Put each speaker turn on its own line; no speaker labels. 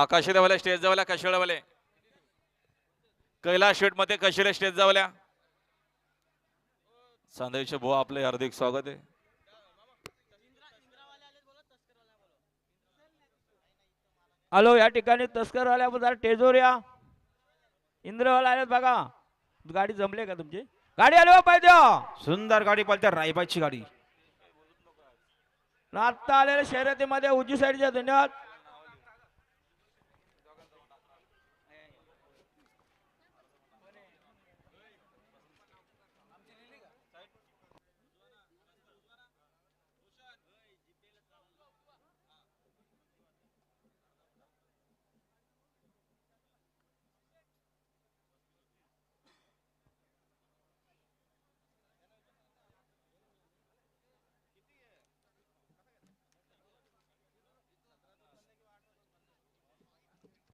आकाशी देवाला स्टेज जावल्या कशिळावाले कैलास शेटमध्ये कशिळे स्टेज जावल्या संदेश भाऊ आपले हार्दिक स्वागत आहे.
हॅलो या ठिकाणी तस्कर आल्याबद्दल टेजोर या. इंद्रवाला आल्यात बघा. गाडी जमली का तुमची? गाडी आली हो, पाहिजे हो.
सुंदर गाडी पाहिजे रायबाची गाडी.
आत्ता आलेल्या शर्यतीमध्ये उजी साईडच्या धन्यवाद.